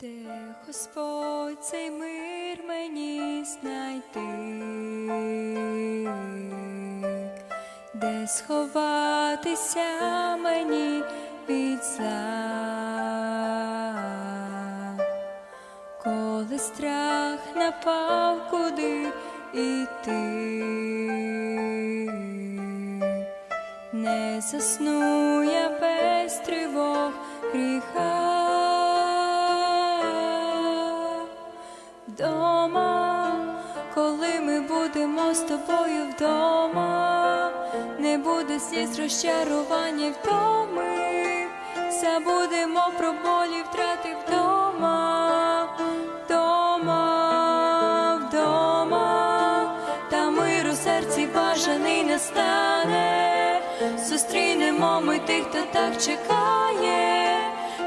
де Господь цей мир мені знайти, де сховатися мені від зла, коли страх напав, куди іти, не засну я без Вдома, коли ми будемо з тобою вдома, не буде сліз розчарування втоми, забудемо про болі втрати вдома, вдома, вдома, та мир серці бажаний настане, зустрінемо ми тих, хто так чекає,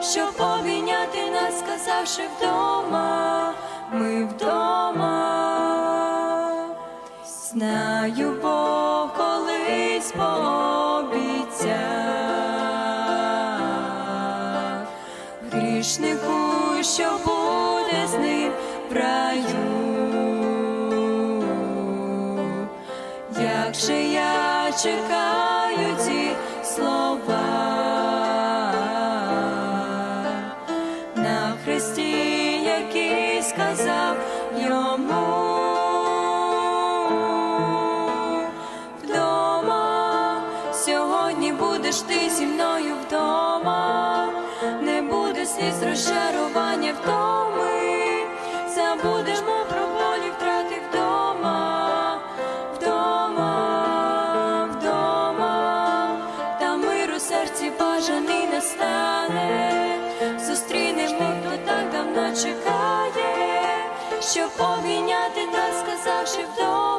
щоб обійняти нас, сказавши вдома, Знаю, Бог колись пообіцяв грішнику, що буде з ним в раю. Як же я чекаю ці слова на хресті, який сказав йому Сьогодні будеш ти зі мною вдома, не буде сліз розчарування вдоми, забудемо про болі втрати вдома, вдома, вдома, та мир у серці бажаний настане, зустрінемо, хто так давно чекає, щоб обійняти та сказавши вдома.